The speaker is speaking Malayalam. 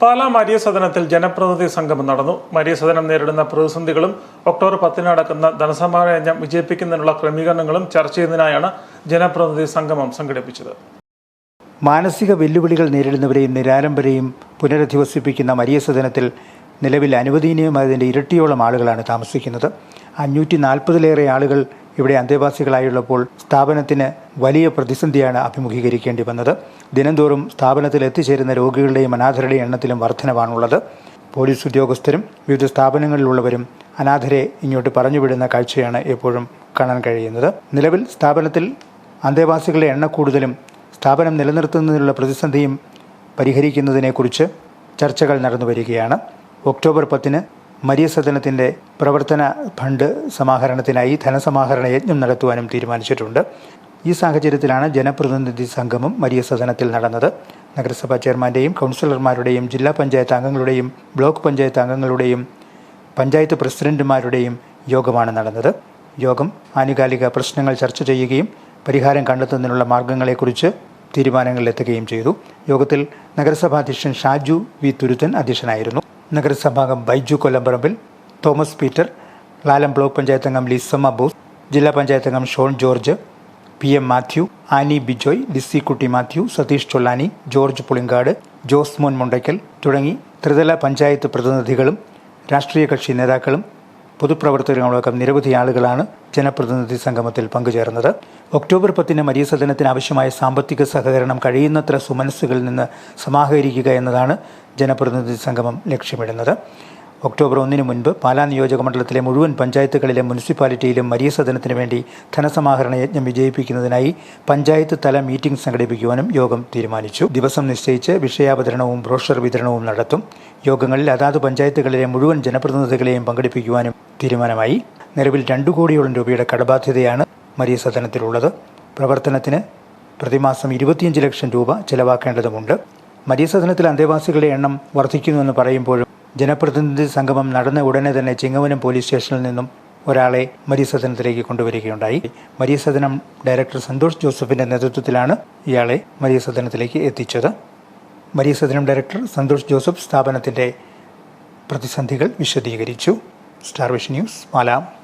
പാലാ മരിയ സദനത്തിൽ ജനപ്രതിനിധി സംഗമം നടന്നു. മരിയ സദനം നേരിടുന്ന പ്രതിസന്ധികളും ഒക്ടോബർ പത്തിന് നടക്കുന്ന ധനസമാഹരണ യജ്ഞം വിജയിപ്പിക്കുന്നതിനുള്ള ക്രമീകരണങ്ങളും ചർച്ച ചെയ്യുന്നതിനായാണ് ജനപ്രതിനിധി സംഗമം സംഘടിപ്പിച്ചത്. മാനസിക വെല്ലുവിളികൾ നേരിടുന്നവരെയും നിരാലംബരെയും പുനരധിവസിപ്പിക്കുന്ന മരിയ സദനത്തിൽ നിലവിൽ അനുവദനീയമായതിന്റെ ഇരട്ടിയോളം ആളുകളാണ് താമസിക്കുന്നത്. അഞ്ഞൂറ്റി നാൽപ്പതിലേറെ ആളുകൾ ഇവിടെ അന്തേവാസികളായുള്ളപ്പോൾ സ്ഥാപനത്തിന് വലിയ പ്രതിസന്ധിയാണ് അഭിമുഖീകരിക്കേണ്ടി വന്നത്. ദിനംതോറും സ്ഥാപനത്തിൽ എത്തിച്ചേരുന്ന രോഗികളുടെയും അനാഥരുടെയും എണ്ണത്തിലും വർധനവാണുള്ളത്. പോലീസ് ഉദ്യോഗസ്ഥരും വിവിധ സ്ഥാപനങ്ങളിലുള്ളവരും അനാഥരെ ഇങ്ങോട്ട് പറഞ്ഞുവിടുന്ന കാഴ്ചയാണ് എപ്പോഴും കാണാൻ കഴിയുന്നത്. നിലവിൽ സ്ഥാപനത്തിൽ അന്തേവാസികളുടെ എണ്ണ കൂടുതലും സ്ഥാപനം നിലനിർത്തുന്നതിനുള്ള പ്രതിസന്ധിയും പരിഹരിക്കുന്നതിനെക്കുറിച്ച് ചർച്ചകൾ നടന്നു വരികയാണ് ഒക്ടോബർ പത്തിന് മരിയ സദനത്തിന്റെ പ്രവർത്തന ഫണ്ട് സമാഹരണത്തിനായി ധനസമാഹരണ യജ്ഞം നടത്തുവാനും തീരുമാനിച്ചിട്ടുണ്ട്. ഈ സാഹചര്യത്തിലാണ് ജനപ്രതിനിധി സംഗമം മരിയ സദനത്തിൽ നടന്നത്. നഗരസഭാ ചെയർമാന്റെയും കൗൺസിലർമാരുടെയും ജില്ലാ പഞ്ചായത്ത് അംഗങ്ങളുടെയും ബ്ലോക്ക് പഞ്ചായത്ത് അംഗങ്ങളുടെയും പഞ്ചായത്ത് പ്രസിഡന്റുമാരുടെയും യോഗമാണ് നടന്നത്. യോഗം ആനുകാലിക പ്രശ്നങ്ങൾ ചർച്ച ചെയ്യുകയും പരിഹാരം കണ്ടെത്തുന്നതിനുള്ള മാർഗങ്ങളെക്കുറിച്ച് തീരുമാനങ്ങളിലെത്തുകയും ചെയ്തു. യോഗത്തിൽ നഗരസഭാ അധ്യക്ഷൻ ഷാജു വി തുരുത്തൻ അധ്യക്ഷനായിരുന്നു. നഗരസഭാംഗം ബൈജു കൊല്ലംപറമ്പിൽ തോമസ് പീറ്റർ ലാലം ബ്ലോക്ക് പഞ്ചായത്ത് അംഗം ലിസമ്മ ബോസ് ജില്ലാ പഞ്ചായത്ത് അംഗം ഷോൺ ജോർജ് പി എം മാത്യു ആനി ബിജോയ് ലിസി കുട്ടി മാത്യു സതീഷ് ചൊല്ലാനി ജോർജ് പുളിങ്കാട് ജോസ് മോൻ മുണ്ടയ്ക്കൽ തുടങ്ങി ത്രിതല പഞ്ചായത്ത് പ്രതിനിധികളും രാഷ്ട്രീയ കക്ഷി നേതാക്കളും പൊതുപ്രവർത്തകരുമടക്കം നിരവധി ആളുകളാണ് ജനപ്രതിനിധി സംഗമത്തിൽ പങ്കുചേർന്നത്. ഒക്ടോബർ പത്തിന് മരിയ സദനത്തിന് ആവശ്യമായ സാമ്പത്തിക സഹകരണം കഴിയുന്നത്ര സുമനസ്സുകളിൽ നിന്ന് സമാഹരിക്കുക എന്നതാണ് ജനപ്രതിനിധി സംഗമം ലക്ഷ്യമിടുന്നത്. ഒക്ടോബർ ഒന്നിന് മുൻപ് പാലാ നിയോജക മണ്ഡലത്തിലെ മുഴുവൻ പഞ്ചായത്തുകളിലെ മുനിസിപ്പാലിറ്റിയിലും മരിയ സദനത്തിന് വേണ്ടി ധനസമാഹരണ യജ്ഞം വിജയിപ്പിക്കുന്നതിനായി പഞ്ചായത്ത് തല മീറ്റിംഗ് സംഘടിപ്പിക്കുവാനും യോഗം തീരുമാനിച്ചു. ദിവസം നിശ്ചയിച്ച് വിഷയാവതരണവും ബ്രോഷർ വിതരണവും നടത്തും. യോഗങ്ങളിൽ അതാത് പഞ്ചായത്തുകളിലെ മുഴുവൻ ജനപ്രതിനിധികളെയും പങ്കെടുപ്പിക്കുവാനും തീരുമാനമായി. നിലവിൽ രണ്ടു കോടിയോളം രൂപയുടെ കടബാധ്യതയാണ് മരിയ സദനത്തിലുള്ളത്. പ്രവർത്തനത്തിന് പ്രതിമാസം ഇരുപത്തിയഞ്ച് ലക്ഷം രൂപ ചെലവാക്കേണ്ടതുണ്ട്. മരിയ സദനത്തിലെ അന്തേവാസികളുടെ എണ്ണം വർദ്ധിക്കുന്നുവെന്ന് പറയുമ്പോഴും ജനപ്രതിനിധി സംഗമം നടന്ന ഉടനെ തന്നെ ചിങ്ങവനം പോലീസ് സ്റ്റേഷനിൽ നിന്നും ഒരാളെ മരിയസദനത്തിലേക്ക് കൊണ്ടുവരികയുണ്ടായി. മരിയസദനം ഡയറക്ടർ സന്തോഷ് ജോസഫിന്റെ നേതൃത്വത്തിലാണ് ഇയാളെ മരിയസദനത്തിലേക്ക് എത്തിച്ചത്. മരിയസദനം ഡയറക്ടർ സന്തോഷ് ജോസഫ് സ്ഥാപനത്തിന്റെ പ്രതിസന്ധികൾ വിശദീകരിച്ചു. Star vision news മാലാം.